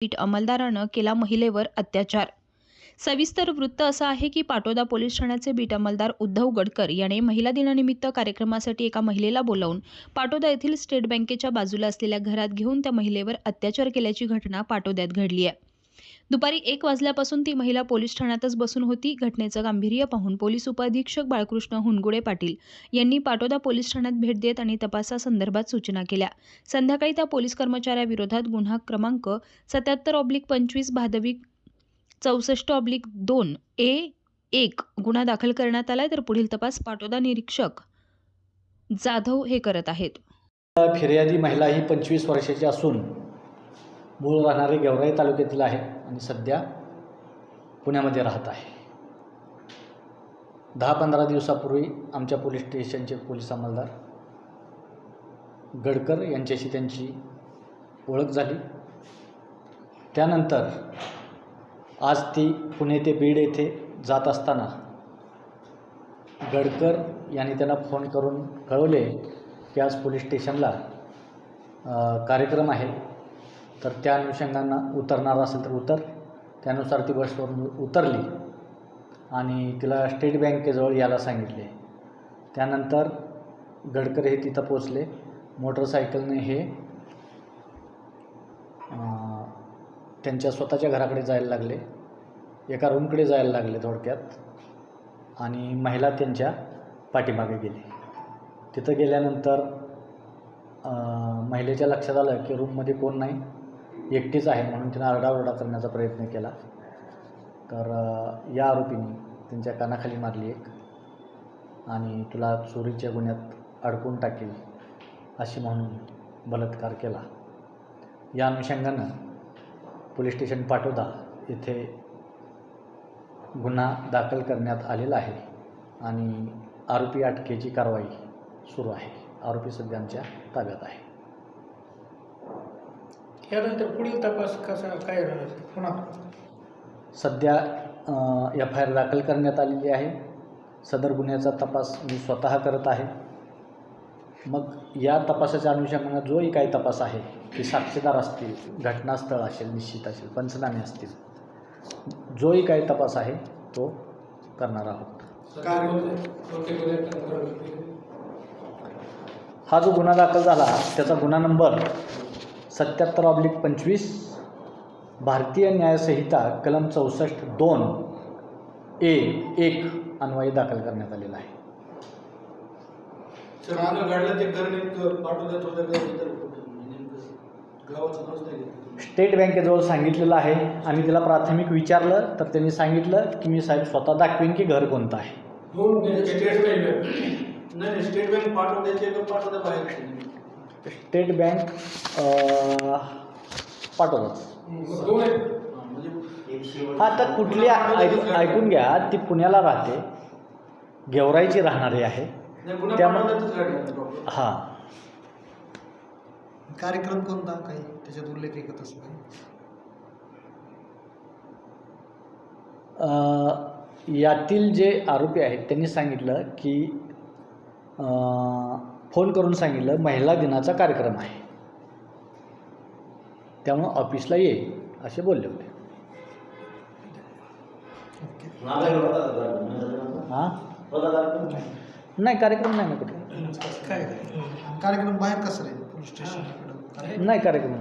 Bit अंमलदारानं केला महिलेवर अत्याचार. सविस्तर वृत्त असं आहे की पाटोदा पोलीस ठाण्याचे बीट अंमलदार उद्धव गडकर याने महिला दिनानिमित्त कार्यक्रमासाठी एका महिलेला बोलावून पाटोदा येथील स्टेट बँकेच्या बाजूला असलेल्या घरात घेऊन त्या महिलेवर अत्याचार केल्याची घटना पाटोद्यात घडली आहे. दुपारी एक वाजल्यापासून ती महिला पोलीस ठाण्यातच बसून होती. घटनेचं गांभीर्य पाहून पोलीस उपअधीक्षक बाळकृष्ण हुनगुडे पाटील यांनी पाटोदा पोलीस ठाण्यात भेट देत आणि तपासासंदर्भात सूचना केल्या. संध्याकाळी त्या पोलीस कर्मचाऱ्याविरोधात गुन्हा क्रमांक सत्याहत्तर ऑब्लिक पंचवीस भादवी चौसष्ट ऑब्लिक दोन ए एक गुन्हा दाखल करण्यात आलाय. तर पुढील तपास पाटोदा निरीक्षक जाधव हे करत आहेत. फिर्यादी महिला ही पंचवीस वर्षाची असून मूळ राहणारे गेवराई तालुक्यातील आहे आणि सध्या पुण्यामध्ये राहत आहे. दहा पंधरा दिवसापूर्वी आमच्या पोलीस स्टेशनचे पोलीस अंमलदार गडकर यांच्याशी त्यांची ओळख झाली. त्यानंतर आज ती पुणे ते बीड येथे जात असताना गडकर यांनी त्यांना फोन करून कळवले की आज पोलीस स्टेशनला कार्यक्रम आहे. तर त्या अनुषंगानं उतरणार असेल तर उतर. त्यानुसार ती बसवरून उतरली आणि तिला स्टेट बँकेजवळ यायला सांगितले. त्यानंतर गडकर हे तिथं पोचले मोटरसायकलने हे त्यांच्या स्वतःच्या घराकडे जायला लागले. एका रूमकडे जायला लागले थोडक्यात आणि महिला त्यांच्या पाठीमागे गेली. तिथं गेल्यानंतर महिलेच्या लक्षात आलं की रूममध्ये कोण नाही. एकटीच आहे म्हणून तिनं आरडाओरडा करण्याचा प्रयत्न केला. तर या आरोपीने त्यांच्या कानाखाली मारली एक आणि तुला चोरीच्या गुन्ह्यात अडकून टाकेल अशी म्हणून बलात्कार केला. या अनुषंगानं पोलीस स्टेशन पाटोदा येथे गुन्हा दाखल करण्यात आलेला आहे आणि आरोपी अटकेची कारवाई सुरू आहे. आरोपी सध्या आमच्या ताब्यात आहे. यानंतर पुढील तपास कसा काय राहणार पुन्हा. सध्या एफ आय आर दाखल करण्यात आलेली आहे. सदर गुन्ह्याचा तपास मी स्वतः करत आहे. मग या तपासाच्या अनुषंगानं जोही काही तपास आहे की साक्षीदार असतील घटनास्थळ असेल निश्चित असेल पंचनामे असतील जोही काही तपास आहे तो करणार आहोत. हा जो गुन्हा दाखल झाला त्याचा गुन्हा नंबर सत्याहत्तर ऑब्लिक पंचवीस भारतीय न्यायसंहिता कलम चौसष्ट दोन ए एक अन्वये दाखल करण्यात आलेला आहे? म्हणजे. स्टेट बँकेजवळ सांगितलेलं आहे आणि तिला प्राथमिक विचारलं तर त्यांनी सांगितलं की मी साहेब स्वतः दाखवीन की घर कोणतं आहे दोन म्हणजे स्टेट बँक नाही स्टेट पाठवता स्टेट बँक अं, पाठवतात हा, तर कुठली ऐक- ऐकून घ्या. ती पुण्याला राहते. गेवराईची राहणारी आहे. त्यामुळे- हां. कार्यक्रम कोणता? काही त्याच्यात उल्लेख एकत असं काही यातील जे आरोपी आहेत त्यांनी सांगितलं की अ, फोन करून सांगितलं महिला दिनाचा कार्यक्रम आहे. त्यामुळं ऑफिसला ये असे बोलले होते. हां? नाही कार्यक्रम नाही ना कुठे. काय? कार्यक्रम बाहेर कसं नाही कार्यक्रम